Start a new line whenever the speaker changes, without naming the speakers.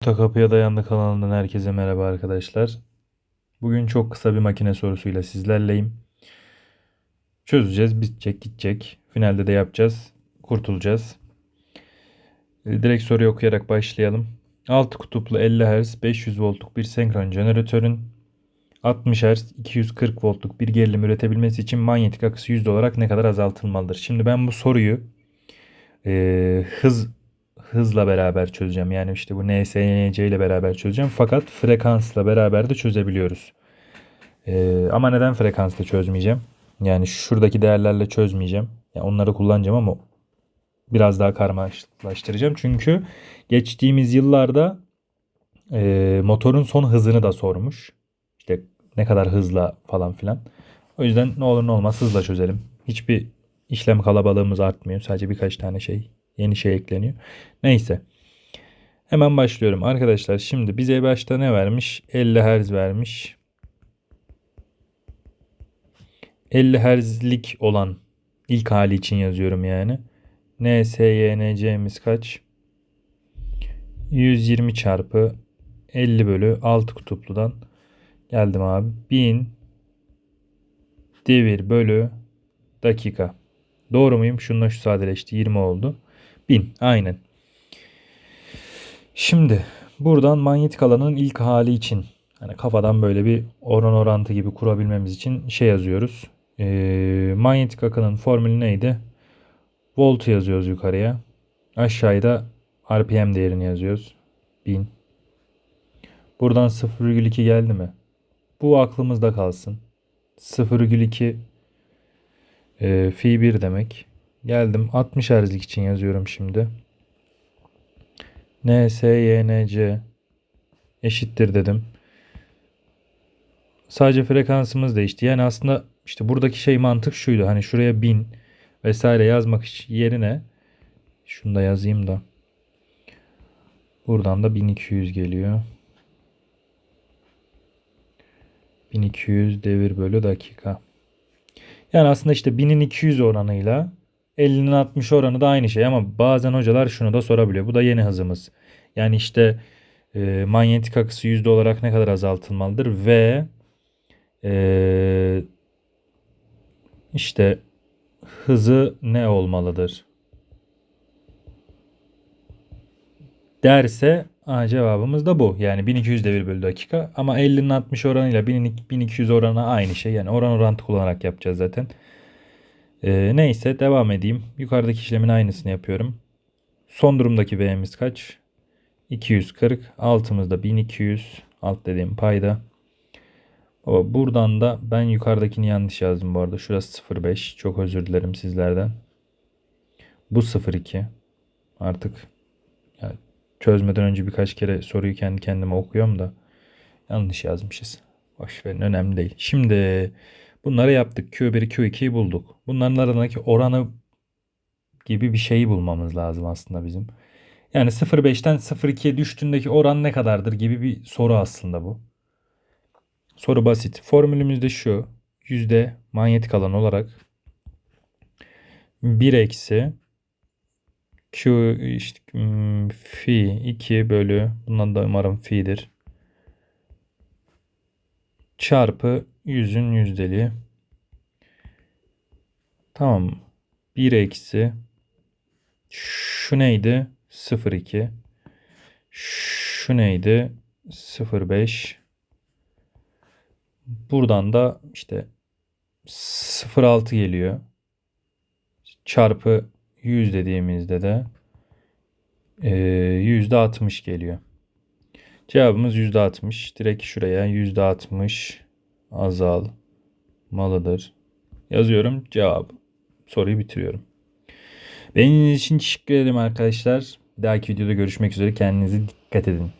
Ta kapıya dayandı kanalından herkese merhaba arkadaşlar. Bugün çok kısa bir makine sorusuyla sizlerleyim. Çözeceğiz, bitecek, gidecek. Finalde de yapacağız, kurtulacağız. E, Direkt soruyu okuyarak başlayalım. 6 kutuplu 50 Hz 500 voltluk bir senkron jeneratörün 60 Hz 240 voltluk bir gerilim üretebilmesi için manyetik akısı yüzde olarak ne kadar azaltılmalıdır? Şimdi ben bu soruyu e, hız hızla beraber çözeceğim. Yani işte bu NSYNC ile beraber çözeceğim. Fakat frekansla beraber de çözebiliyoruz. Ee, ama neden frekansla çözmeyeceğim? Yani şuradaki değerlerle çözmeyeceğim. Yani onları kullanacağım ama biraz daha karmaşıklaştıracağım. Çünkü geçtiğimiz yıllarda e, motorun son hızını da sormuş. İşte ne kadar hızla falan filan. O yüzden ne olur ne olmaz hızla çözelim. Hiçbir işlem kalabalığımız artmıyor. Sadece birkaç tane şey Yeni şey ekleniyor. Neyse. Hemen başlıyorum. Arkadaşlar şimdi bize başta ne vermiş? 50 Hz vermiş. 50 Hz'lik olan ilk hali için yazıyorum yani. NSYNC'miz kaç? 120 çarpı 50 bölü 6 kutupludan geldim abi. 1000 devir bölü dakika. Doğru muyum? Şununla şu sadeleşti. 20 oldu. 1000 aynen. Şimdi buradan manyetik alanın ilk hali için hani kafadan böyle bir oran orantı gibi kurabilmemiz için şey yazıyoruz. Ee, manyetik akının formülü neydi? Volt yazıyoruz yukarıya. Aşağıda RPM değerini yazıyoruz. 1000. Buradan 0,2 geldi mi? Bu aklımızda kalsın. 0,2 e, fi 1 demek. Geldim 60 Hz'lik için yazıyorum şimdi. NSYNC eşittir dedim. Sadece frekansımız değişti. Yani aslında işte buradaki şey mantık şuydu. Hani şuraya 1000 vesaire yazmak yerine şunu da yazayım da. Buradan da 1200 geliyor. 1200 devir bölü dakika. Yani aslında işte 1000'in 200 oranıyla 50'nin 60 oranı da aynı şey ama bazen hocalar şunu da sorabiliyor. Bu da yeni hızımız. Yani işte e, manyetik akısı yüzde olarak ne kadar azaltılmalıdır ve e, işte hızı ne olmalıdır derse Aa, cevabımız da bu. Yani 1200 devir bölü dakika ama 50'nin 60 oranıyla 1200 oranı aynı şey. Yani oran orantı kullanarak yapacağız zaten. Ee, neyse devam edeyim. Yukarıdaki işlemin aynısını yapıyorum. Son durumdaki V'miz kaç? 240. Altımızda 1200. Alt dediğim payda. Baba buradan da ben yukarıdakini yanlış yazdım bu arada. Şurası 05. Çok özür dilerim sizlerden. Bu 02. Artık yani çözmeden önce birkaç kere soruyu kendi kendime okuyorum da yanlış yazmışız. Boş önemli değil. Şimdi Bunları yaptık. Q1, Q2'yi bulduk. Bunların arasındaki oranı gibi bir şeyi bulmamız lazım aslında bizim. Yani 0.5'ten 0.2'ye düştüğündeki oran ne kadardır gibi bir soru aslında bu. Soru basit. Formülümüz de şu. Yüzde manyetik alan olarak 1 eksi Q işte hmm, fi 2 bölü bundan da umarım fi'dir. Çarpı yüzün yüzdeliği. Tamam. 1 eksi şu neydi? 0,2 şu neydi? 0,5 Buradan da işte 0,6 geliyor. Çarpı 100 dediğimizde de e, %60 geliyor. Cevabımız %60. Direkt şuraya %60 azalmalıdır. Yazıyorum cevabı. Soruyu bitiriyorum. Benim için teşekkür ederim arkadaşlar. Bir dahaki videoda görüşmek üzere. Kendinize dikkat edin.